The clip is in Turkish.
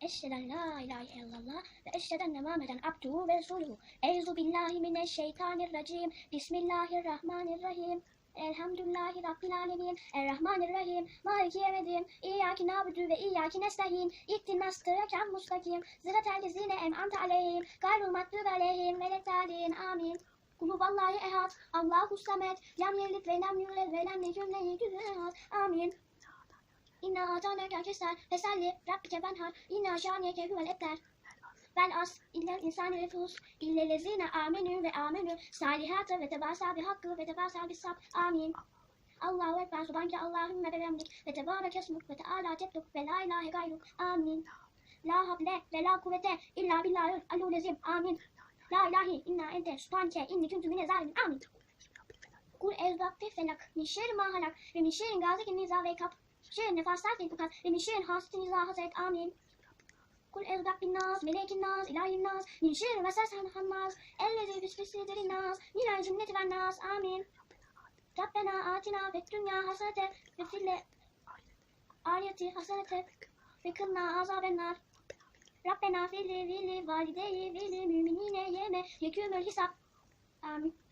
Eşheden la ilahe illallah ve eşheden Muhammeden abduhu ve resuluhu. Euzu billahi mineşşeytanirracim. Bismillahirrahmanirrahim. Elhamdülillahi Rabbil alemin. Errahmanirrahim. Maliki yevmiddin. İyyâki nâbudu ve iyyâki nestaîn. İhdinas sıratal mustakim. Sıratal lezîne en'amte aleyhim. Gayrul mağdubi aleyhim ve leddâlin. Amin. Kulu vallahi ehad. Allahu samet. Lem yelid ve lem yulad ve lem yekun lehu kufuven ahad. İnna atânekel keser. Fesalli Rabbike benhar. İnna şâniyeke huvel ebter. Vel as illel insani lefus illellezine amenü ve amenü salihate ve tebasa bi hakkı ve tebasa bi sab. Amin. Allahu Ekber subhanke Allahümme ve bihamdik ve tebarek esmuk ve teala cedduk ve la ilahe gayruk. Amin. La havle ve la kuvvete illa billahil alul. Amin. La ilahe inna ente subhanke inni kuntu mine zalimin. Amin. Kul ezbak felak min şerri ma halak ve min şerri gazikin niza ve kap. Şerri nefasat ve kukat ve min şerri hasitin niza hazret. Amin. Kul ezbak bin nas, melekin nas, ilahin nas, min şerri vesvesen hannas, ellezi fisfisidir nas, minel cinneti ven nas. Amin. Rabbena atina fid dünya hasenete ve fil ayeti hasenete ve kılna azaben nar. Rabbena fili vili valideyi vili müminine yeme yekümül hisap. Amin.